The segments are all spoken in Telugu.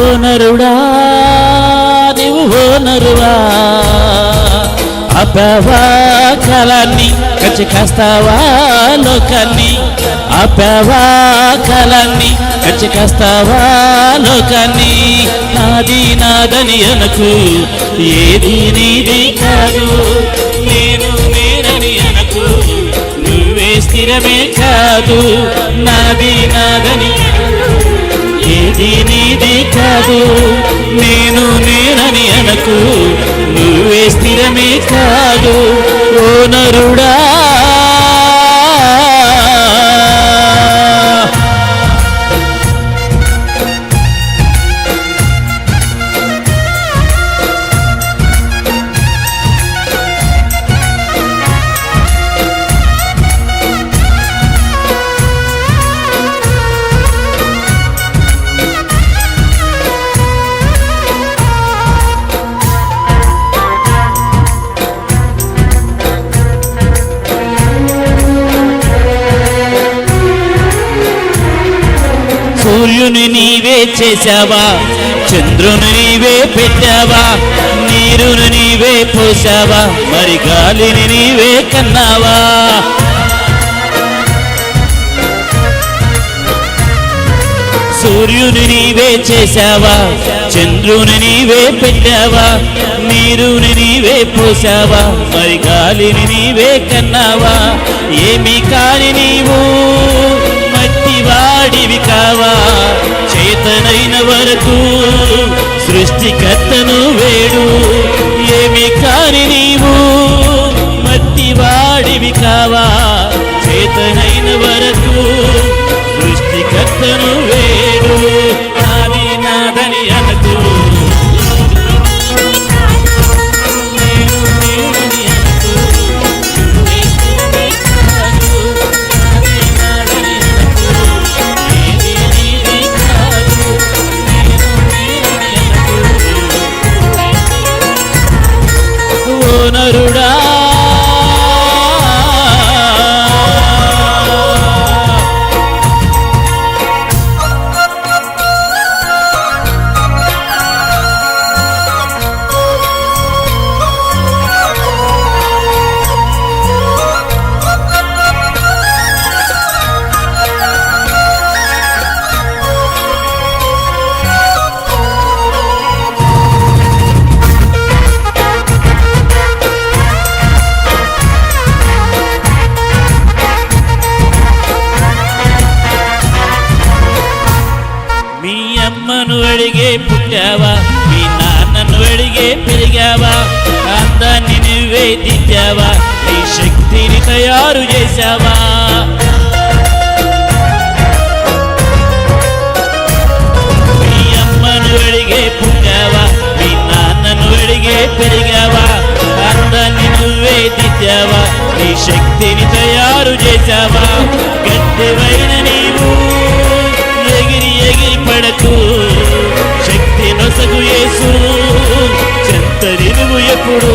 ఓ నరుడా నీవు ఓ నరువా అబ్బవా కచ్చి కాస్తావా లోకాన్ని? అబ్బవా కాలాన్ని కచ్చి కాస్తావా లోకాన్ని? నాది నాదని అనకు ఏది నీది కాదు. నేను నేనని అనకు నువ్వే స్థిరమే కాదు. నాది నాదని ఏది నీది కాదు నేను నేనని అనకు నువ్వే స్థిరమే కాదు. ఓ చేశావా? చంద్రుని నీవే పెట్టావా? నీరుని నీవే పోసావా మరి గాలిని నీవే కన్నావా? సూర్యుని నీవే చేశావా? చంద్రుని నీవే పెట్టావా? నీరుని నీవే పోసావా మరి గాలిని నీవే కన్నావా? ఏమి కాని నీవు. కావా? చేతనైన వరకు అడిగే పుట్టావా మీ నాన్నను అడిగే పెరిగావా అందాన్ని నువ్వే దిద్దావా నీ శక్తిని తయారు చేశావా మీ అమ్మను అడిగే పుట్టావా మీ నాన్నను అడిగే పెరిగావా అందాన్ని నువ్వే దిద్దావా నీ శక్తిని తయారు చేశావా గట్టివైన నీవు ఎగిరి ఎగిరి పడకు యేసు. చెంతరినువు ఎప్పుడు?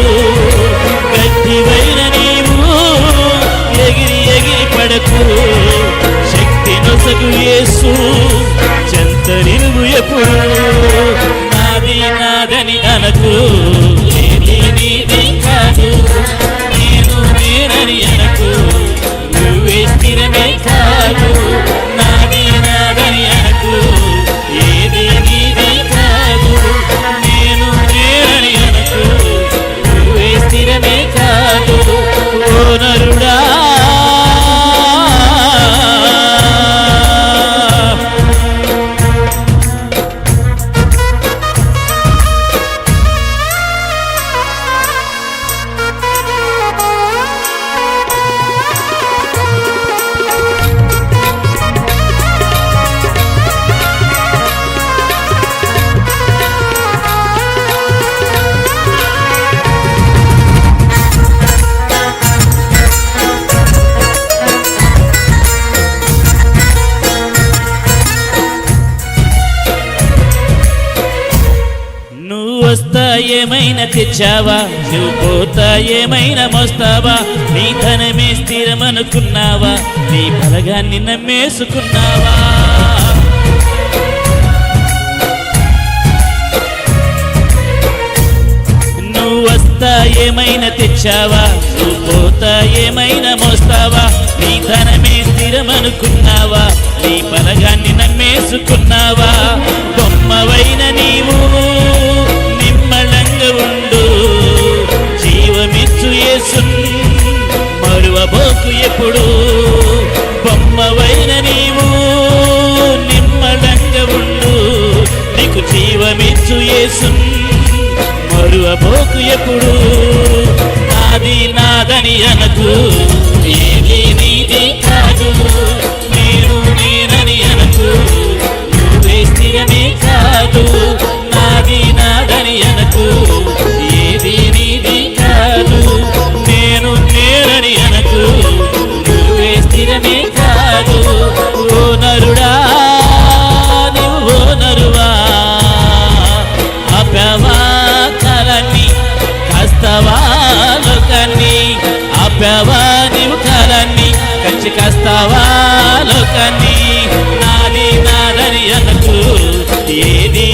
మోస్తా ఏమైనా తెచ్చావా? నువ్వు పోతా ఏమైనా మోస్తావా? నీ ధనమే స్థిరమనుకున్నావా నీ బలగాన్ని నమ్మేసుకున్నావా? నువ్వు ఏమైనా తెచ్చావా? నువ్వు పోతా ఏమైనా మోస్తావా? నీ ధనమే స్థిరమనుకున్నావా నీ బలగాన్ని నమ్మేసుకున్నావా? ప్రభువైన నీవు నిమ్మలంగా ఉండు. నీకు జీవమిచ్చు యేసున్ మరువబోకు ఎప్పుడు. నాది నాదని అనకు. ఏది కచ్చి కాస్తావా లోకాన్ని? నాది నాదని అనకు ఏది